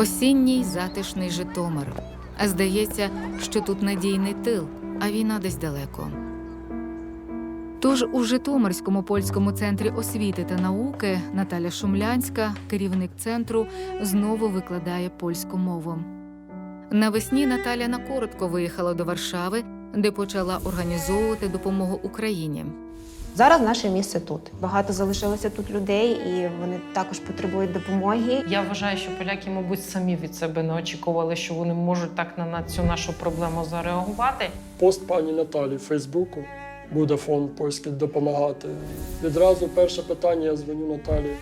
Осінній затишний Житомир. А здається, що тут надійний тил, а війна десь далеко. Тож у Житомирському польському центрі освіти та науки Наталя Шумлянська, керівник центру, знову викладає польську мову. Навесні Наталя накоротко виїхала до Варшави, де почала організовувати допомогу Україні. Зараз наше місце тут. Багато залишилося тут людей, і вони також потребують допомоги. Я вважаю, що поляки, мабуть, самі від себе не очікували, що вони можуть так на цю нашу проблему зареагувати. Пост пані Наталі в Фейсбуку буде фонд польський допомагати. Відразу перше питання я дзвоню Наталі: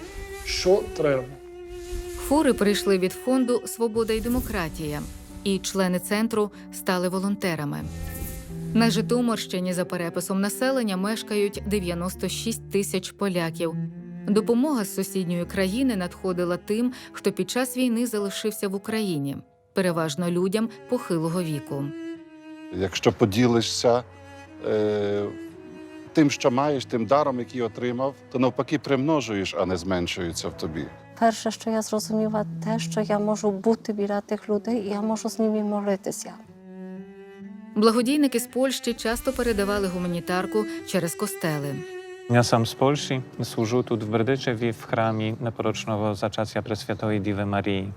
що треба? Фури прийшли від фонду Свобода і демократія, і члени центру стали волонтерами. На Житомирщині за переписом населення мешкають 96 тисяч поляків. Допомога з сусідньої країни надходила тим, хто під час війни залишився в Україні, переважно людям похилого віку. Якщо поділишся е, тим, що маєш, тим даром, який отримав, то навпаки примножуєш, а не зменшується в тобі. Перше, що я зрозуміла, те, що я можу бути біля тих людей, і я можу з ними молитися. Благодійники з Польщі часто передавали гуманітарку через костели. Ja sam z Polski służył tu w Berdyczewie w chramie neporocznego Zaczacja Preswiatowej Diwy Marii.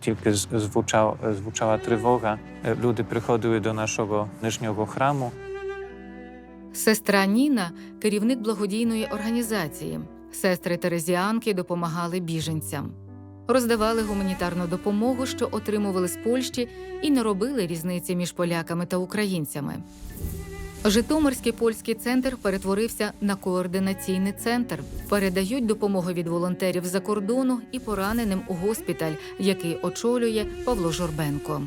Тільки з- звучав, звучала тривога, е, люди приходили до нашого нижнього храму. Сестра Ніна керівник благодійної організації. Сестри Терезіанки допомагали біженцям. Роздавали гуманітарну допомогу, що отримували з Польщі, і не робили різниці між поляками та українцями. Житомирський польський центр перетворився на координаційний центр. Передають допомогу від волонтерів за кордону і пораненим у госпіталь, який очолює Павло Жорбенко.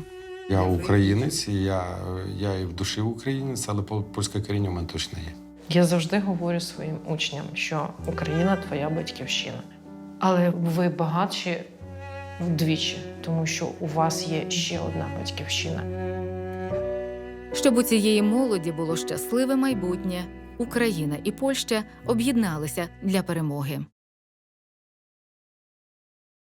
Я українець, я, я і в душі українець, але пол- польське коріння в мене точно є. Я завжди говорю своїм учням, що Україна твоя батьківщина. Але ви багатші вдвічі, тому що у вас є ще одна батьківщина. Щоб у цієї молоді було щасливе майбутнє, Україна і Польща об'єдналися для перемоги.